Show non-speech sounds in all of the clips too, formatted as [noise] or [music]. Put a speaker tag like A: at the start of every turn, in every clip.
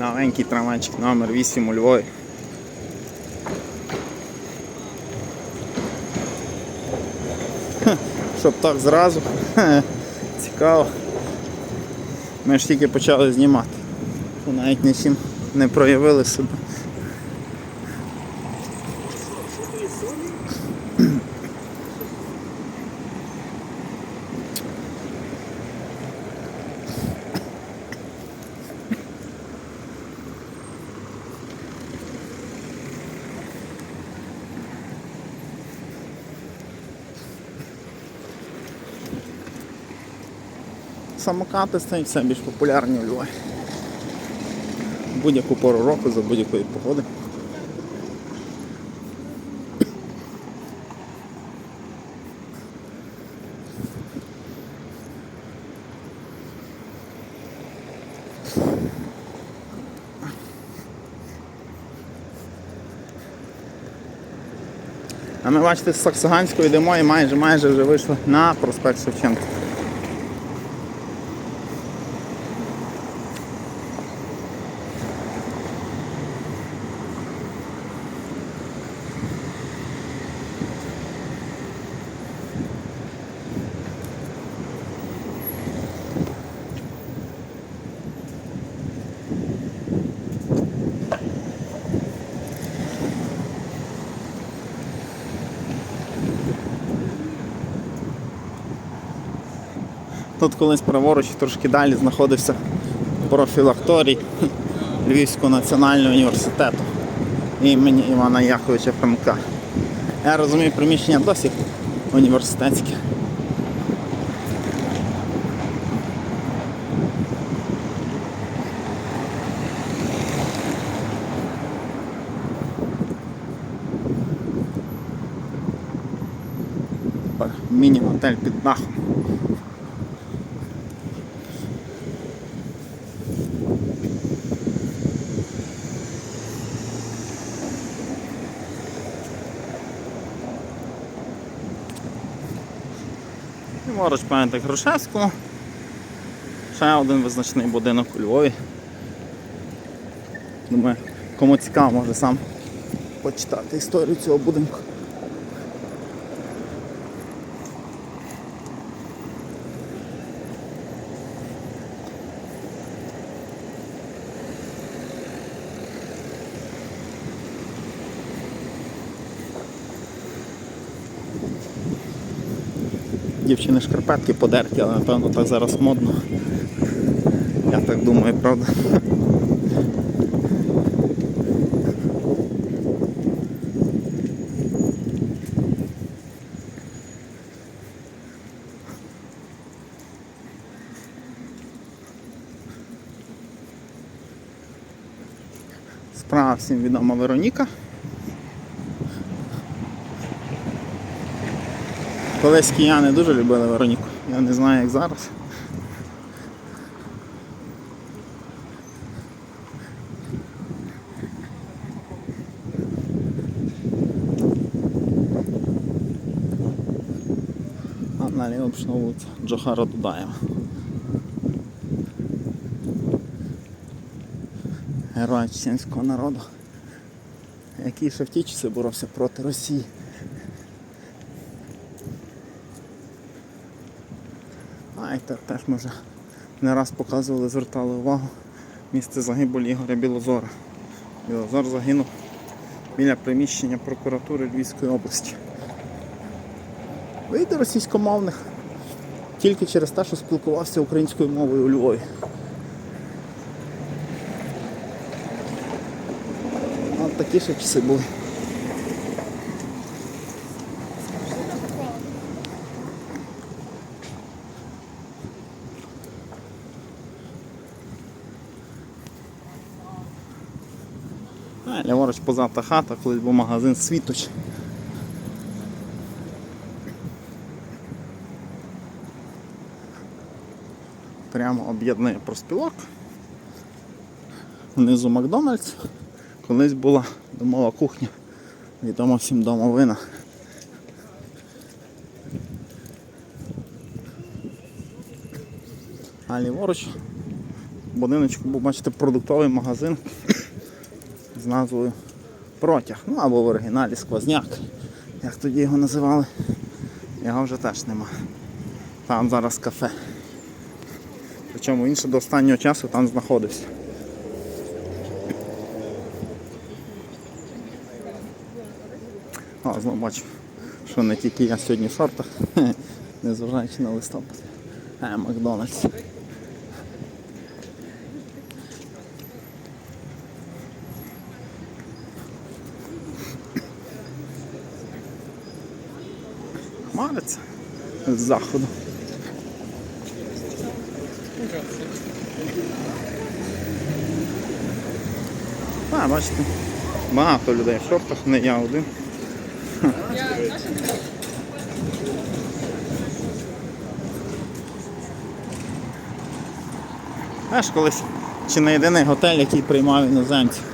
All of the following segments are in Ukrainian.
A: Новенький трамвайчик номер 8 у Львові. Щоб так зразу. Цікаво. Ми ж тільки почали знімати. навіть навіть нічим не проявили себе. Самокати стають все більш популярні у Львові. Будь-яку пору року за будь-якої погоди. А ми бачите, з Саксаганського йдемо і майже майже вже вийшли на проспект Шевченка. Тут колись праворуч трошки далі знаходився профілакторій Львівського національного університету імені Івана Яковича Франка. Я розумію, приміщення досі університетське. Міні-готель під дахом. Ліворуч пам'ятник Грушевського. Ще один визначний будинок у Львові. Думаю, кому цікаво, може сам почитати історію цього будинку. Дівчини шкарпетки подерті, але напевно так зараз модно. Я так думаю, правда. Справа всім відома Вероніка. Колись кияни дуже любили Вероніку. Я не знаю як зараз. А наліво пішла Джохара Дудаєва. Герой чеченського народу, який ще в ті часи боровся проти Росії. А і те- теж ми вже не раз показували, звертали увагу місце загибелі Ігоря Білозора. Білозор загинув біля приміщення прокуратури Львівської області. Вийде російськомовних тільки через те, що спілкувався українською мовою у Львові. От такі ще часи були. А, ліворуч позата хата, колись був магазин Світоч. Прямо об'єднує проспілок. Внизу Макдональдс. Колись була домова кухня. Відома всім домовина. А ліворуч будиночку був, бачите, продуктовий магазин з назвою Протяг. Ну або в оригіналі сквозняк, як тоді його називали. Його вже теж нема. Там зараз кафе. Причому він ще до останнього часу там знаходився. О, знову бачу, що не тільки я сьогодні в шортах, [laughs] незважаючи на листопад. Е, Макдональдс. Хмариться з заходу. А, бачите, багато людей в шортах, не я один. Знаєш, колись чи не єдиний готель, який приймав іноземців.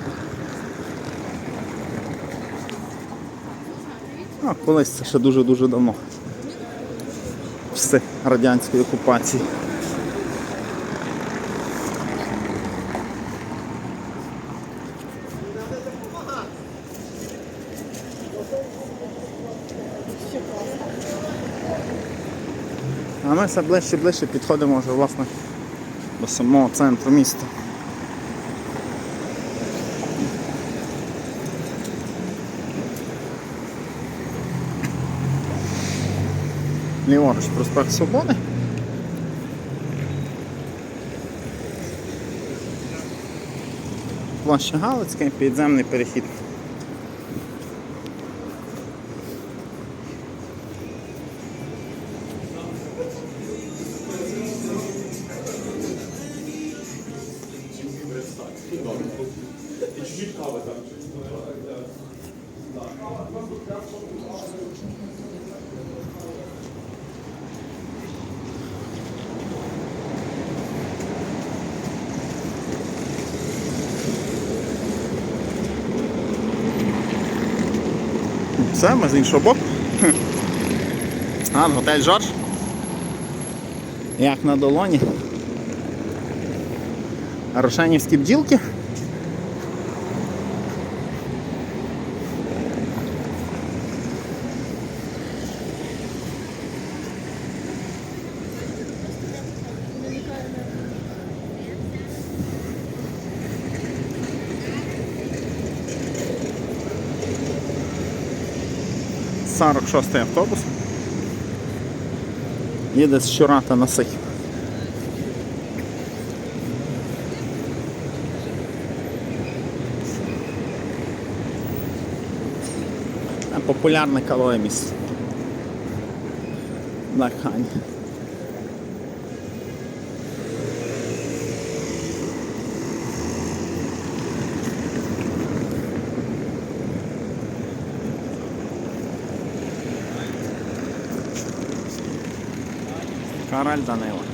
A: А, колись це ще дуже-дуже давно. В часи радянської окупації. А ми все ближче-ближче підходимо вже власне до самого центру міста. Ліворуч проспект Свободи. Площа Галицька, підземний перехід. Все, ми з іншого боку. А, готель Жорж. Як на долоні. Рошенівські бджілки. Сорок шостий автобус. Їде з Щурата на Сихів. Популярне калоє місце. Black Караль Данила.